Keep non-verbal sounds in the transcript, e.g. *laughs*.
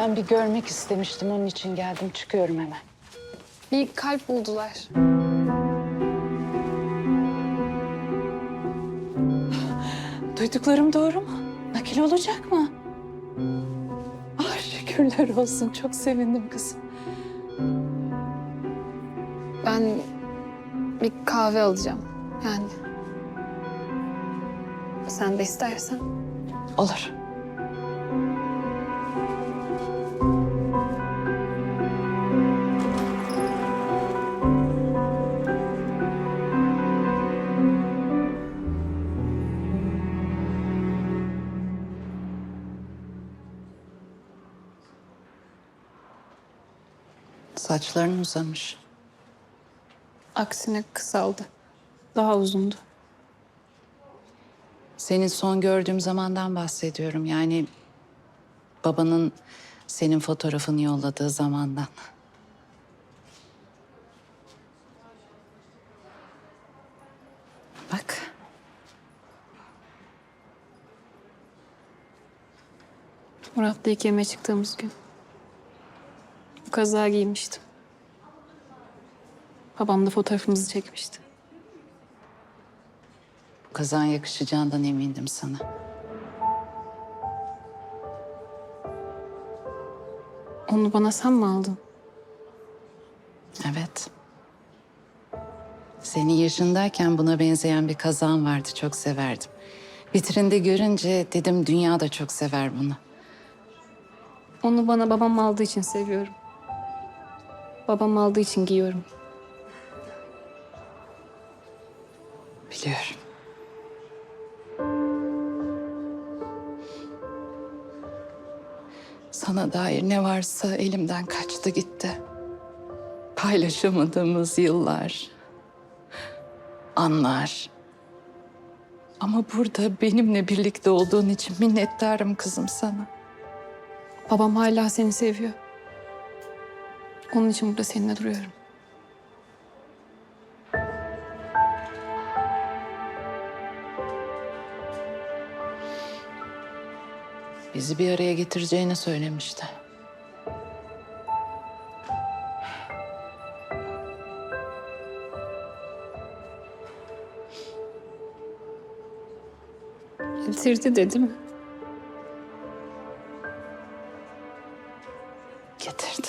Ben bir görmek istemiştim. Onun için geldim. Çıkıyorum hemen. Bir kalp buldular. *laughs* Duyduklarım doğru mu? Nakil olacak mı? Ah şükürler olsun. Çok sevindim kızım. Ben bir kahve alacağım. Yani. Sen de istersen. Olur. Saçların uzamış. Aksine kısaldı. Daha uzundu. Senin son gördüğüm zamandan bahsediyorum. Yani babanın senin fotoğrafını yolladığı zamandan. Bak. Murat'la ilk yemeğe çıktığımız gün. Bu kazağı giymiştim. Babam da fotoğrafımızı çekmişti. Bu kazan yakışacağından emindim sana. Onu bana sen mi aldın? Evet. Senin yaşındayken buna benzeyen bir kazan vardı. Çok severdim. Vitrinde görünce dedim dünya da çok sever bunu. Onu bana babam aldığı için seviyorum. Babam aldığı için giyiyorum. Biliyorum. Sana dair ne varsa elimden kaçtı gitti. Paylaşamadığımız yıllar, anlar. Ama burada benimle birlikte olduğun için minnettarım kızım sana. Babam hala seni seviyor. Onun için burada seninle duruyorum. Bizi bir araya getireceğini söylemişti. Getirdi dedim. Getirdi.